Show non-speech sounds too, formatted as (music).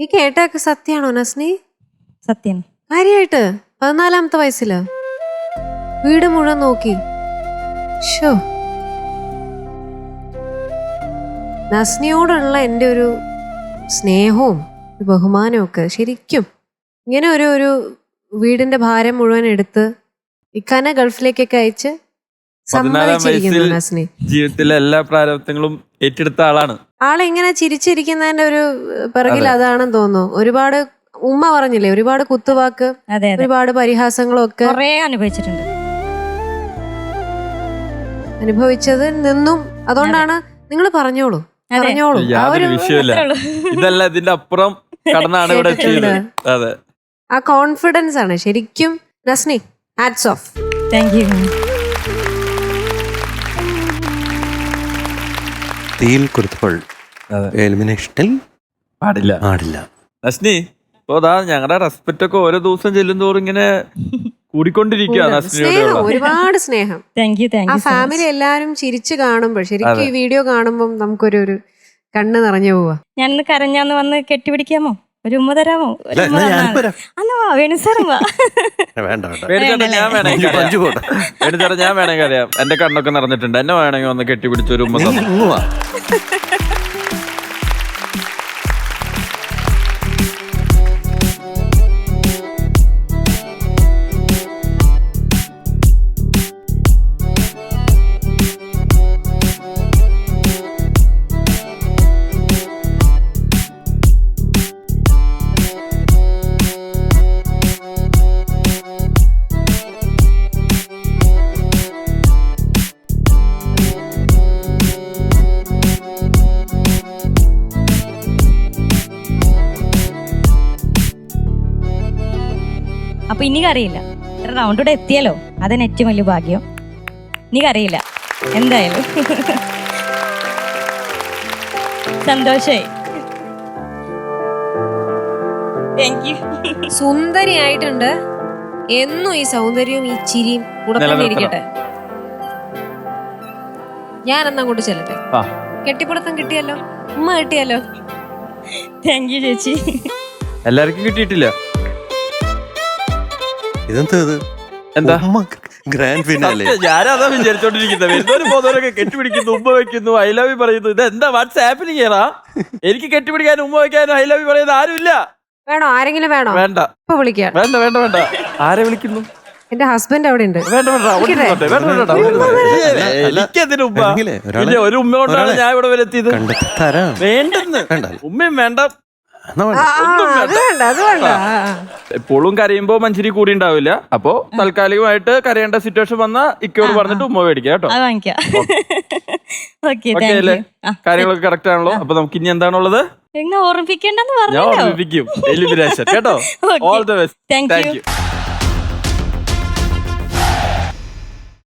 ഈ കേട്ടൊക്കെ സത്യാണോ നസ്നി? സത്യം. കാര്യായിട്ട്? പതിനാലാമത്തെ വയസ്സിൽ? വീട് മുഴുവൻ നോക്കി. ഷോ നസ്നിയോടുള്ള എന്റെ ഒരു സ്നേഹവും ബഹുമാനവും ഒക്കെ ശരിക്കും ഇങ്ങനെ ഒരു ഒരു വീടിന്റെ ഭാരം മുഴുവൻ എടുത്ത് ഇക്കാനെ ഗൾഫിലേക്കൊക്കെ അയച്ച് പതിനാലാം വയസ്സിൽ ജീവിതത്തിലെ എല്ലാ പ്രാരബ്ധങ്ങളും ഏറ്റെടുത്ത ആളാണ്. ആളെ ഇങ്ങനെ ചിരിച്ചിരിക്കുന്നതിന്റെ ഒരു പിറകിൽ അതെ. അതാണെന്ന് തോന്നുന്നു. ഒരുപാട് ഉമ്മ പറഞ്ഞില്ലേ ഒരുപാട് കുത്തുവാക്ക് ഒരുപാട് പരിഹാസങ്ങളും ഒക്കെ കൊറേ അനുഭവിച്ചിട്ടുണ്ട്. അനുഭവിച്ചത് നിന്നും അതുകൊണ്ടാണ് നിങ്ങൾ പറഞ്ഞോളൂ. പറഞ്ഞോളൂ. യാതൊരു വിഷയമില്ല. ഇതല്ല ഇതിന്റെ അപ്പുറം കടന്നാണ് ഇവിടെ അതെ. ആ കോൺഫിഡൻസ് ആണ്. ശരിക്കും Nasni hats off thank you തീയിൽ കുരുത്തപ്പോൾ. എലിമിനേഷനിൽ പാടില്ല. പാടില്ല. നസ്നി ഇപ്പൊ അതാ ഞങ്ങളുടെ റെസ്പെക്ട് ഒക്കെ ഓരോ ദിവസം ചെല്ലുന്തോറും ഇങ്ങനെ കൂടിക്കൊണ്ടിരിക്കുക സ്നേഹം ഒരുപാട് സ്നേഹം. ആ ഫാമിലി എല്ലാരും ചിരിച്ചു കാണുമ്പോൾ ശരിക്കും ഈ വീഡിയോ കാണുമ്പോൾ നമുക്കൊരു ഒരു കണ്ണ് നിറഞ്ഞു പോവാ. ഞാനൊന്ന് കരഞ്ഞാന്ന് വന്ന് കെട്ടിപിടിക്കാമോ ഒരു ഉമ്മ തരാമോ? അല്ലോ അല്ല, ഞാൻ തന്നാണ്. വരാം. വേണു സാറും വേണ്ട വേണ്ട. ഞാൻ വേണമെങ്കിൽ അഞ്ച് പഞ്ച് പോട്ടെ. പേടിച്ചേട്ടാ ഞാൻ വേണമെങ്കിൽ അറിയാം എന്റെ കണ്ണൊക്കെ നിറഞ്ഞിട്ടുണ്ട്. എന്നെ വേണമെങ്കിൽ വന്ന് കെട്ടിപിടിച്ചൊരു ഉമ്മ അപ്പൊ ഇനി അറിയില്ല റൗണ്ട് കൂടെ എത്തിയല്ലോ അതെ ഏറ്റവും വലിയ ഭാഗ്യം. ഇനി അറിയില്ല എന്തായാലും. (laughs) സന്തോഷായി. താങ്ക് യു സുന്ദരിയായിട്ടുണ്ട്. എന്നും ഈ സൗന്ദര്യവും ഈ ചിരിയും കൂടെ തന്നെ ഇരിക്കട്ടെ. ഞാൻ എന്നാ അങ്ങോട്ട് ചെല്ലട്ടെ? ആ. കെട്ടിപ്പിടുത്തം കിട്ടിയല്ലോ. ഉമ്മ കിട്ടിയല്ലോ. താങ്ക് യു ചേച്ചി. എല്ലാവർക്കും കിട്ടിയിട്ടില്ല. ഇതെന്താ ഇത്? എന്താ? ഉമ്മ ഗ്രാൻഡ് ഫിനാലെ ഞാനതാ വിചാരിച്ചോണ്ടിരിക്കുന്നത് വരുന്നവരും പോകുന്നവരൊക്കെ കെട്ടിപ്പിടിക്കുന്നു ഉമ്മ വെക്കുന്നു ഐ ലവ് യു പറയുന്നു. ഇത് എന്താ വാട്സാപ്പിൽ ചെയ്യറാ എനിക്ക് കെട്ടിപ്പിടിക്കാനും ഉമ്മ വെക്കാനും ഐ ലവ് യു പറയുന്നത് ആരുമില്ല. വേണോ? ആരെങ്കിലും വേണോ? വേണ്ട. ഇപ്പൊ വിളിക്കാം. വേണ്ട വേണ്ട വേണ്ട. ആരെ വിളിക്കുന്നു? എന്റെ ഹസ്ബൻഡ് അവിടെ ഉണ്ട്. വേണ്ട വേണ്ട വേണ്ട. എനിക്കതിന് ഉമ്മ ഒരു ഉമ്മ കൊണ്ടാണ് ഞാൻ ഇവിടെ വരെ എത്തിയത്. വേണ്ടെന്ന്. വേണ്ട. ഉമ്മയും വേണ്ട. എപ്പോഴും കരയുമ്പോ മഞ്ചരി കൂടി ഉണ്ടാവില്ല. അപ്പോ താൽക്കാലികമായിട്ട് കരയേണ്ട സിറ്റുവേഷൻ വന്ന ഇക്കോട് പറഞ്ഞിട്ട് ഉമ്മ മേടിക്കാം കേട്ടോ. അല്ലേ? കാര്യങ്ങളൊക്കെ കറക്റ്റ് ആണല്ലോ. അപ്പൊ നമുക്ക് ഇനി എന്താണുള്ളത്? ഓർമ്മിപ്പിക്കേണ്ടെന്ന് ഞാൻ പറഞ്ഞല്ലോ. ഓർമ്മിപ്പിക്കും. കേട്ടോ. All the best thank you